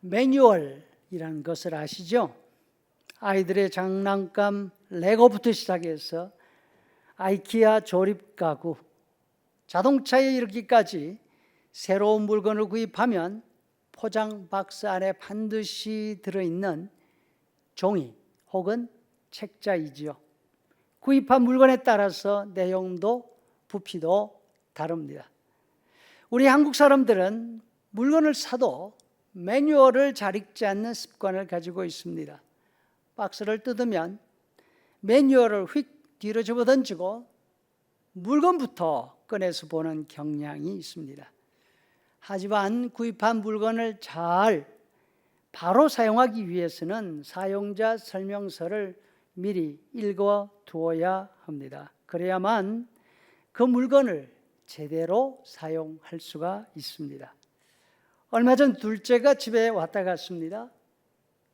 매뉴얼이라는 것을 아시죠? 아이들의 장난감 레고부터 시작해서 아이키아 조립 가구, 자동차에 이르기까지 새로운 물건을 구입하면 포장 박스 안에 반드시 들어있는 종이 혹은 책자이지요. 구입한 물건에 따라서 내용도 부피도 다릅니다. 우리 한국 사람들은 물건을 사도 매뉴얼을 잘 읽지 않는 습관을 가지고 있습니다. 박스를 뜯으면 매뉴얼을 휙 뒤로 집어던지고 물건부터 꺼내서 보는 경향이 있습니다. 하지만 구입한 물건을 잘 바로 사용하기 위해서는 사용자 설명서를 미리 읽어 두어야 합니다. 그래야만 그 물건을 제대로 사용할 수가 있습니다. 얼마 전 둘째가 집에 왔다 갔습니다.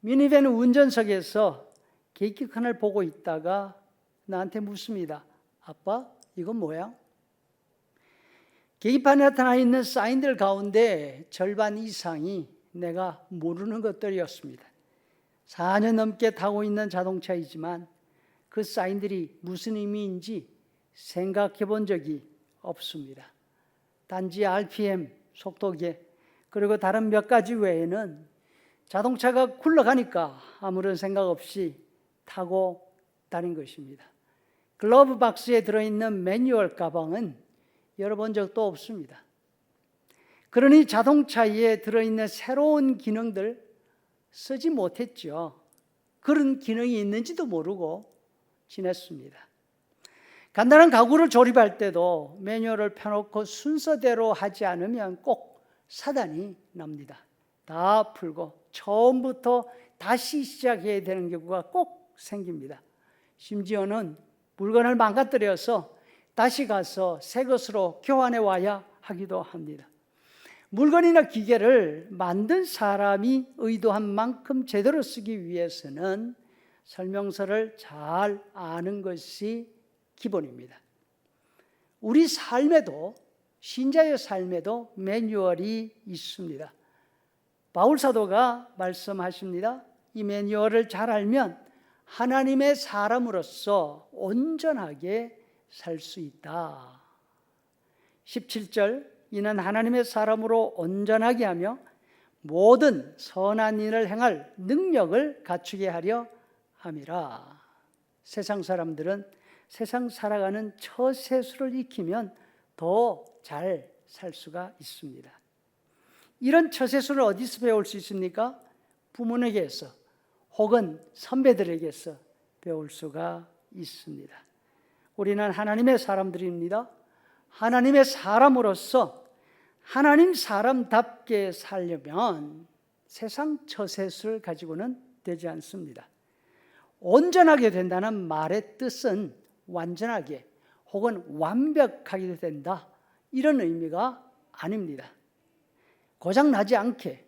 미니밴 운전석에서 계기칸을 보고 있다가 나한테 묻습니다. 아빠, 이건 뭐야? 계기판에 나타나 있는 사인들 가운데 절반 이상이 내가 모르는 것들이었습니다. 4년 넘게 타고 있는 자동차이지만 그 사인들이 무슨 의미인지 생각해 본 적이 없습니다. 단지 RPM, 속도계, 그리고 다른 몇 가지 외에는 자동차가 굴러가니까 아무런 생각 없이 타고 다닌 것입니다. 글러브 박스에 들어있는 매뉴얼 가방은 열어본 적도 없습니다. 그러니 자동차에 들어있는 새로운 기능들 쓰지 못했죠. 그런 기능이 있는지도 모르고 지냈습니다. 간단한 가구를 조립할 때도 매뉴얼을 펴놓고 순서대로 하지 않으면 꼭 사단이 납니다. 다 풀고 처음부터 다시 시작해야 되는 경우가 꼭 생깁니다. 심지어는 물건을 망가뜨려서 다시 가서 새 것으로 교환해 와야 하기도 합니다. 물건이나 기계를 만든 사람이 의도한 만큼 제대로 쓰기 위해서는 설명서를 잘 아는 것이 기본입니다. 우리 삶에도 신자의 삶에도 매뉴얼이 있습니다. 바울 사도가 말씀하십니다. 이 매뉴얼을 잘 알면 하나님의 사람으로서 온전하게 살 수 있다. 17절 이는 하나님의 사람으로 온전하게 하며 모든 선한 일을 행할 능력을 갖추게 하려 함이라. 세상 사람들은 세상 살아가는 처세수를 익히면 더 잘 살 수가 있습니다. 이런 처세수를 어디서 배울 수 있습니까? 부모에게서 혹은 선배들에게서 배울 수가 있습니다. 우리는 하나님의 사람들입니다. 하나님의 사람으로서 하나님 사람답게 살려면 세상 처세수를 가지고는 되지 않습니다. 온전하게 된다는 말의 뜻은 완전하게 혹은 완벽하게 된다. 이런 의미가 아닙니다. 고장 나지 않게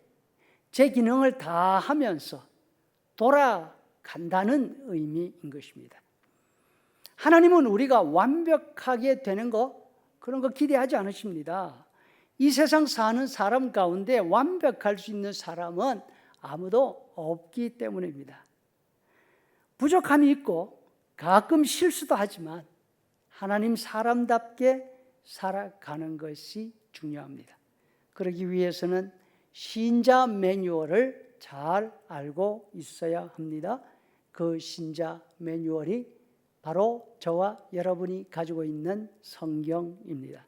제 기능을 다 하면서 돌아간다는 의미인 것입니다. 하나님은 우리가 완벽하게 되는 거 그런 거 기대하지 않으십니다. 이 세상 사는 사람 가운데 완벽할 수 있는 사람은 아무도 없기 때문입니다. 부족함이 있고 가끔 실수도 하지만 하나님 사람답게 살아가는 것이 중요합니다. 그러기 위해서는 신자 매뉴얼을 잘 알고 있어야 합니다. 그 신자 매뉴얼이 바로 저와 여러분이 가지고 있는 성경입니다.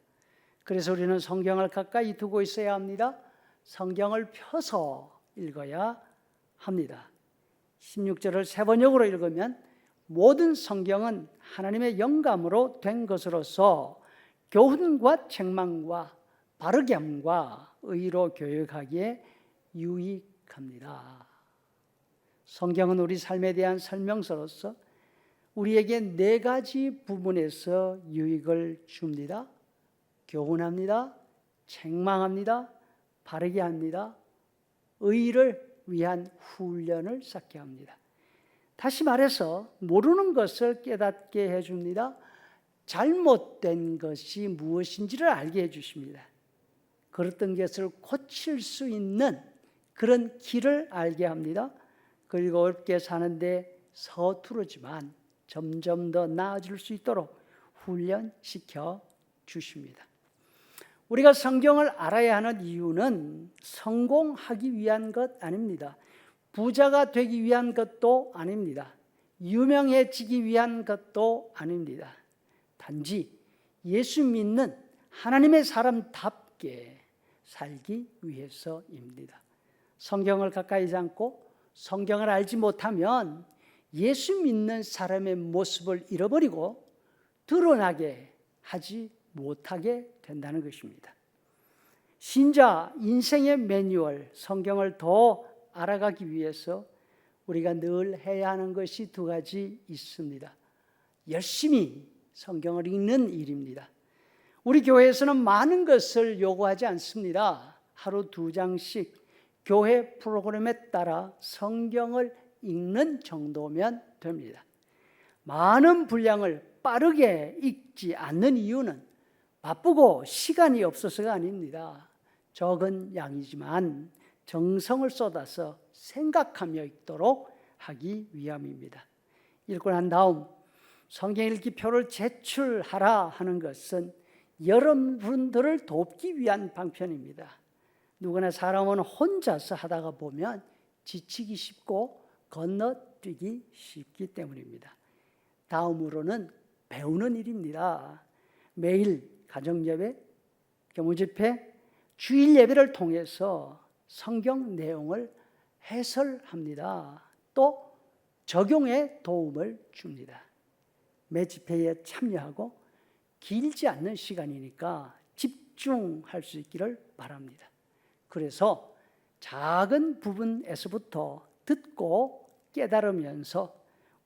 그래서 우리는 성경을 가까이 두고 있어야 합니다. 성경을 펴서 읽어야 합니다. 16절을 세 번역으로 읽으면 모든 성경은 하나님의 영감으로 된 것으로서 교훈과 책망과 바르게 함과 의로 교육하기에 유익합니다. 성경은 우리 삶에 대한 설명서로서 우리에게 네 가지 부분에서 유익을 줍니다. 교훈합니다. 책망합니다. 바르게 합니다. 의를 위한 훈련을 쌓게 합니다. 다시 말해서 모르는 것을 깨닫게 해줍니다. 잘못된 것이 무엇인지를 알게 해주십니다. 그랬던 것을 고칠 수 있는 그런 길을 알게 합니다. 그리고 어렵게 사는데 서투르지만 점점 더 나아질 수 있도록 훈련시켜 주십니다. 우리가 성경을 알아야 하는 이유는 성공하기 위한 것 아닙니다. 부자가 되기 위한 것도 아닙니다. 유명해지기 위한 것도 아닙니다. 단지 예수 믿는 하나님의 사람답게 살기 위해서입니다. 성경을 가까이 잠고 성경을 알지 못하면 예수 믿는 사람의 모습을 잃어버리고 드러나게 하지 못하게 된다는 것입니다. 신자 인생의 매뉴얼 성경을 더 알아가기 위해서 우리가 늘 해야 하는 것이 두 가지 있습니다. 열심히 성경을 읽는 일입니다. 우리 교회에서는 많은 것을 요구하지 않습니다. 하루 두 장씩 교회 프로그램에 따라 성경을 읽는 정도면 됩니다. 많은 분량을 빠르게 읽지 않는 이유는 바쁘고 시간이 없어서가 아닙니다. 적은 양이지만 정성을 쏟아서 생각하며 읽도록 하기 위함입니다. 읽고 난 다음 성경 읽기 표를 제출하라 하는 것은 여러분들을 돕기 위한 방편입니다. 누구나 사람은 혼자서 하다가 보면 지치기 쉽고 건너뛰기 쉽기 때문입니다. 다음으로는 배우는 일입니다. 매일 가정예배, 교무집회, 주일 예배를 통해서 성경 내용을 해설합니다. 또 적용에 도움을 줍니다. 매 집회에 참여하고 길지 않는 시간이니까 집중할 수 있기를 바랍니다. 그래서 작은 부분에서부터 듣고 깨달으면서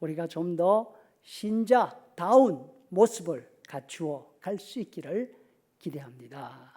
우리가 좀 더 신자다운 모습을 갖추어 갈 수 있기를 기대합니다.